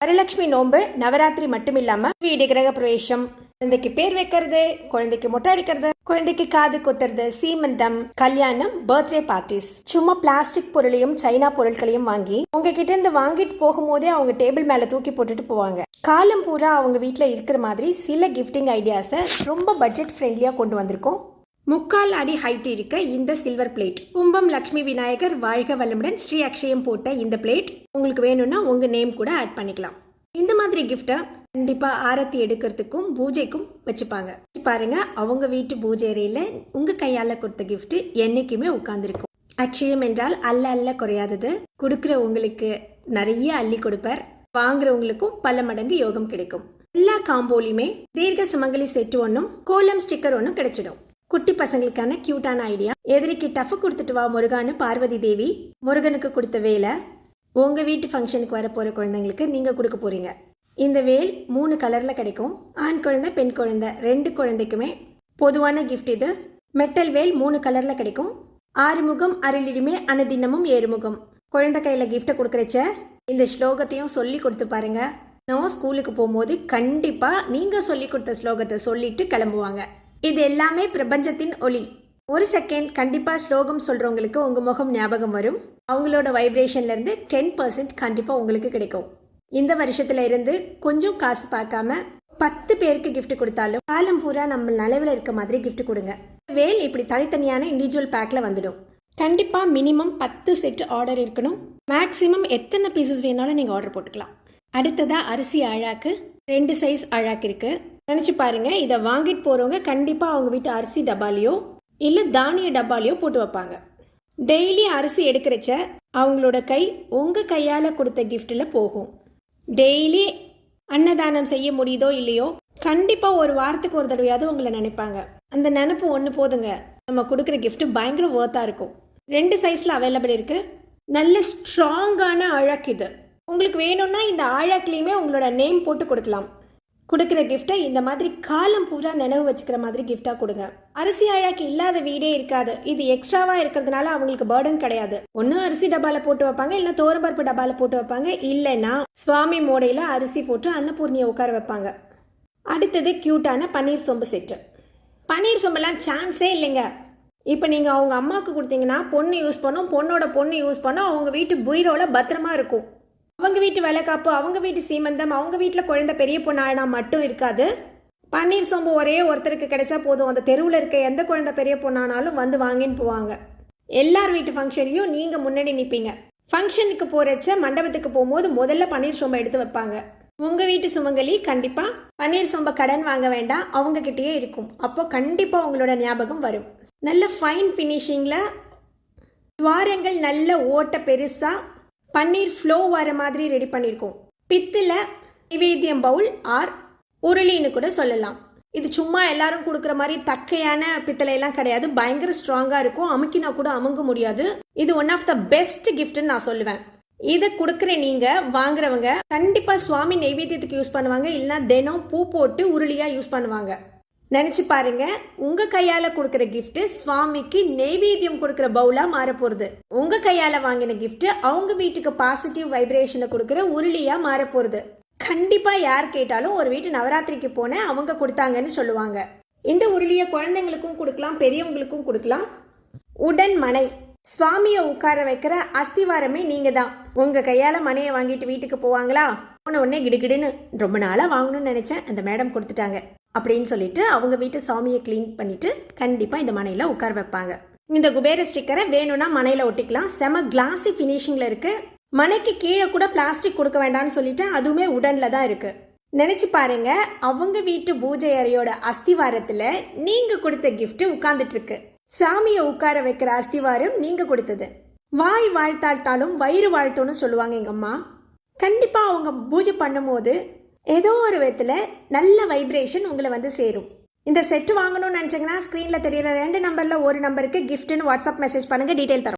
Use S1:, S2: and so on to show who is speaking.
S1: வரலட்சுமி நோன்பு நவராத்திரி மட்டும் இல்லாமல் வீடு கிரக பிரவேசம் குழந்தைக்கு பேர் வைக்கிறது குழந்தைக்கு மொட்டை அடிக்கிறது குழந்தைக்கு காது குத்துறது சீமந்தம் கல்யாணம் பர்த்டே பார்ட்டிஸ் சும்மா பிளாஸ்டிக் பொருளையும் சைனா பொருட்களையும் வாங்கி உங்ககிட்ட இருந்து வாங்கிட்டு போகும்போதே அவங்க டேபிள் மேல தூக்கி போட்டுட்டு போவாங்க. காலம் பூரா அவங்க வீட்டில் இருக்கிற மாதிரி சில கிஃப்டிங் ஐடியாஸை ரொம்ப பட்ஜெட் ஃப்ரெண்ட்லியாக கொண்டு வந்திருக்கோம். முக்கால் அடி ஹைட் இருக்க இந்த சில்வர் பிளேட் கும்பம் லக்ஷ்மி விநாயகர் வாழ்க வளமுடன் ஸ்ரீ அக்ஷயம் போட்ட இந்த பிளேட் உங்களுக்கு வேணும்னா உங்க நேம் கூட ஆட் பண்ணிக்கலாம். இந்த மாதிரி கிஃப்ட்டை கண்டிப்பாக ஆரத்தி எடுக்கிறதுக்கும் பூஜைக்கும் வச்சுப்பாங்க. பாருங்க அவங்க வீட்டு பூஜை அறையில் உங்க கையால் கொடுத்த கிஃப்ட் என்னைக்குமே உட்காந்துருக்கும் அக்ஷயம் என்றால் அல்ல அல்ல குறையாதது. கொடுக்குற உங்களுக்கு நிறைய அள்ளி கொடுப்பார். வாங்குறவங்களுக்கும் பல மடங்கு யோகம் கிடைக்கும். எல்லா காம்போலையுமே தீர்க்க சுமங்கலி செட்டு ஒன்றும் கோலம் ஸ்டிக்கர் ஒன்றும் கிடைச்சிடும். குட்டி பசங்களுக்கான கியூட்டான ஐடியா எதிரிக்கு டஃப் கொடுத்துட்டு வா முருகான்னு பார்வதி தேவி முருகனுக்கு கொடுத்த வேலை. உங்கள் வீட்டு ஃபங்க்ஷனுக்கு வர போகிற குழந்தைங்களுக்கு நீங்கள் கொடுக்க போகிறீங்க இந்த வேல் மூணு கலரில் கிடைக்கும். ஆண் குழந்தை பெண் குழந்தை ரெண்டு குழந்தைக்குமே பொதுவான கிஃப்ட் இது. மெட்டல் வேல் மூணு கலரில் கிடைக்கும். ஆறுமுகம் அருளிடுமே அனுதினமும் ஏறுமுகம். குழந்தை கையில் கிஃப்ட்டை கொடுக்குறச்ச இந்த ஸ்லோகத்தையும் சொல்லி கொடுத்து பாருங்க. நான் ஸ்கூலுக்கு போகும்போது கண்டிப்பாக நீங்கள் சொல்லி கொடுத்த ஸ்லோகத்தை சொல்லிட்டு கிளம்புவாங்க. இது எல்லாமே பிரபஞ்சத்தின் ஒளி. ஒரு செகண்ட் கண்டிப்பாக ஸ்லோகம் சொல்கிறவங்களுக்கு உங்கள் முகம் ஞாபகம் வரும். அவங்களோட வைப்ரேஷன்லேருந்து டென் பர்சன்ட் கண்டிப்பாக உங்களுக்கு கிடைக்கும். இந்த வருஷத்துல இருந்து கொஞ்சம் காசு பார்க்காம பத்து பேருக்கு கிஃப்ட் கொடுத்தாலும் காலம் பூரா நம்ம நிலவில் இருக்க மாதிரி கிஃப்ட் கொடுங்க. வேல் இப்படி தனித்தனியான இண்டிவிஜுவல் பேக்கில் வந்துடும். கண்டிப்பாக மினிமம் பத்து செட் ஆர்டர் இருக்கணும். மேக்ஸிமம் எத்தனை பீசஸ் வேணாலும் நீங்கள் ஆர்டர் போட்டுக்கலாம். அடுத்ததாக அரிசி அழாக்கு ரெண்டு சைஸ் அழாக்கு இருக்குது நினச்சி பாருங்க இதை வாங்கிட்டு போகிறவங்க கண்டிப்பாக அவங்க வீட்டு அரிசி டப்பாலையோ இல்லை தானிய டப்பாலையோ போட்டு வைப்பாங்க. டெய்லி அரிசி எடுக்கிறச்ச அவங்களோட கை உங்கள் கையால் கொடுத்த கிஃப்டில் போகும். டெய்லி அன்னதானம் செய்ய முடியுதோ இல்லையோ கண்டிப்பாக ஒரு வாரத்துக்கு ஒரு தடவையாவது உங்களை நினைப்பாங்க. அந்த நினப்பு ஒன்று போதுங்க. நம்ம கொடுக்குற கிஃப்ட் பயங்கர ஒர்த்தாக இருக்கும். ரெண்டு சைஸில் அவைலபிள் இருக்குது நல்ல ஸ்ட்ராங்கான அழக் இது. உங்களுக்கு வேணும்னா இந்த அழக்லேயுமே உங்களோட நேம் போட்டு கொடுக்கலாம். கொடுக்குற கிஃப்ட்டை இந்த மாதிரி காலம் பூரா நினைவு வச்சுக்கிற மாதிரி கிஃப்டாக கொடுங்க. அரிசி அழகு இல்லாத வீடே இருக்காது. இது எக்ஸ்ட்ராவாக இருக்கிறதுனால அவங்களுக்கு பேர்டன் கிடையாது. ஒன்று அரிசி டப்பால போட்டு வைப்பாங்க இல்லைன்னா தோரம்பருப்பு டப்பால போட்டு வைப்பாங்க இல்லைன்னா சுவாமி மோடையில் அரிசி போட்டு அன்னபூர்ணியை உட்கார வைப்பாங்க. அடுத்தது க்யூட்டான பன்னீர் சொம்பு செட்டு பன்னீர் சொம்பெல்லாம் சான்ஸே இல்லைங்க. இப்போ நீங்கள் அவங்க அம்மாவுக்கு கொடுத்தீங்கன்னா பொண்ணு யூஸ் பண்ணும் பொண்ணோட பொண்ணு யூஸ் பண்ணும் அவங்க வீட்டு பீரோவில் பத்திரமா இருக்கும். அவங்க வீட்டு வேலைக்காப்பு அவங்க வீட்டு சீமந்தம் அவங்க வீட்டில் குழந்தை பெரிய பொண்ணாயினா மட்டும் இருக்காது. பன்னீர் சோம்பு ஒரே ஒருத்தருக்கு கிடைச்சா போதும். அந்த தெருவில் இருக்க எந்த குழந்தை பெரிய பொண்ணானாலும் வந்து வாங்கின்னு போவாங்க. எல்லார் வீட்டு ஃபங்க்ஷனையும் நீங்கள் முன்னாடி நிற்பீங்க ஃபங்க்ஷனுக்கு போகிறச்ச மண்டபத்துக்கு போகும்போது முதல்ல பன்னீர் சோம்பை எடுத்து வைப்பாங்க. உங்கள் வீட்டு சுமங்கலி கண்டிப்பாக பன்னீர் சோம்பை கடன் வாங்க வேண்டாம். அவங்கக்கிட்டயே இருக்கும். அப்போ கண்டிப்பாக உங்களோட ஞாபகம் வரும். நல்ல ஃபைன் ஃபினிஷிங்கில் துவாரங்கள் நல்ல ஓட்ட பெருசாக பன்னீர் ஃப்ளோ வர மாதிரி ரெடி பண்ணியிருக்கோம் பித்தில் நிவேத்தியம் பவுல் ஆர் உருளின்னு கூட சொல்லலாம். இது சும்மா எல்லாரும் கொடுக்குற மாதிரி தக்கையான பித்தளை எல்லாம் கிடையாது. பயங்கர ஸ்ட்ராங்காக இருக்கும். அமுக்கினா கூட அமுங்க முடியாது. இது ஒன் ஆஃப் த பெஸ்ட் கிஃப்ட்னு நான் சொல்லுவேன். இதை கொடுக்குற நீங்கள் வாங்குறவங்க கண்டிப்பாக சுவாமி நைவேத்தியத்துக்கு யூஸ் பண்ணுவாங்க. இல்லைன்னா தினம் பூ போட்டு உருளியாக யூஸ் பண்ணுவாங்க. நினச்சி பாருங்க. உங்கள் கையால் கொடுக்குற கிஃப்ட்டு சுவாமிக்கு நெய்வேத்தியம் கொடுக்குற பவுலாக மாற போகிறது உங்கள் கையால் வாங்கின கிஃப்ட்டு அவங்க வீட்டுக்கு பாசிட்டிவ் வைப்ரேஷனை கொடுக்குற உருளியாக மாற போகிறது கண்டிப்பாக யார் கேட்டாலும் ஒரு வீட்டு நவராத்திரிக்கு போனேன் அவங்க கொடுத்தாங்கன்னு சொல்லுவாங்க. இந்த உருளியை குழந்தைங்களுக்கும் கொடுக்கலாம் பெரியவங்களுக்கும் கொடுக்கலாம். உடன் மனை. சுவாமியை உட்கார வைக்கிற அஸ்திவாரமே நீங்கள் தான் உங்கள் கையால் மனையை வாங்கிட்டு வீட்டுக்கு போவாங்களா? போன உடனே கிடுகிடுன்னு ரொம்ப நாளாக வாங்கணும்னு நினச்சேன். அந்த மேடம் கொடுத்துட்டாங்க. அப்படின்னு சொல்லிட்டு அவங்க வீட்டு சாமியை க்ளீன் பண்ணிட்டு கண்டிப்பாக இந்த மனையில் உட்கார வைப்பாங்க. இந்த குபேர ஸ்டிக்கரை வேணும்னா மனையில் ஒட்டிக்கலாம். செம கிளாஸி ஃபினிஷிங்கில் இருக்கு. மனைக்கு கீழே கூட பிளாஸ்டிக் கொடுக்க வேண்டாம்னு சொல்லிட்டு அதுவுமே உடனில் தான் இருக்கு. நினைச்சு பாருங்க அவங்க வீட்டு பூஜை அறையோட அஸ்திவாரத்தில் நீங்க கொடுத்த கிஃப்ட் உட்கார்ந்துட்டு இருக்கு. சாமியை உட்கார வைக்கிற அஸ்திவாரம் நீங்க கொடுத்தது. வாய் வாழ்த்தாட்டாலும் வயிறு வாழ்த்தோன்னு சொல்லுவாங்க எங்கம்மா கண்டிப்பா அவங்க பூஜை பண்ணும்போது ஏதோ ஒரு விதத்தில் நல்ல வைப்ரேஷன் உங்களை வந்து சேரும். இந்த செட்டு வாங்கணும்னு நினச்சிங்கன்னா ஸ்க்ரீனில் தெரியற ரெண்டு நம்பரில் ஒரு நம்பருக்கு கிஃப்ட்னு வாட்ஸ்அப் மெசேஜ் பண்ணுங்க டீட்டெயில் தரோம்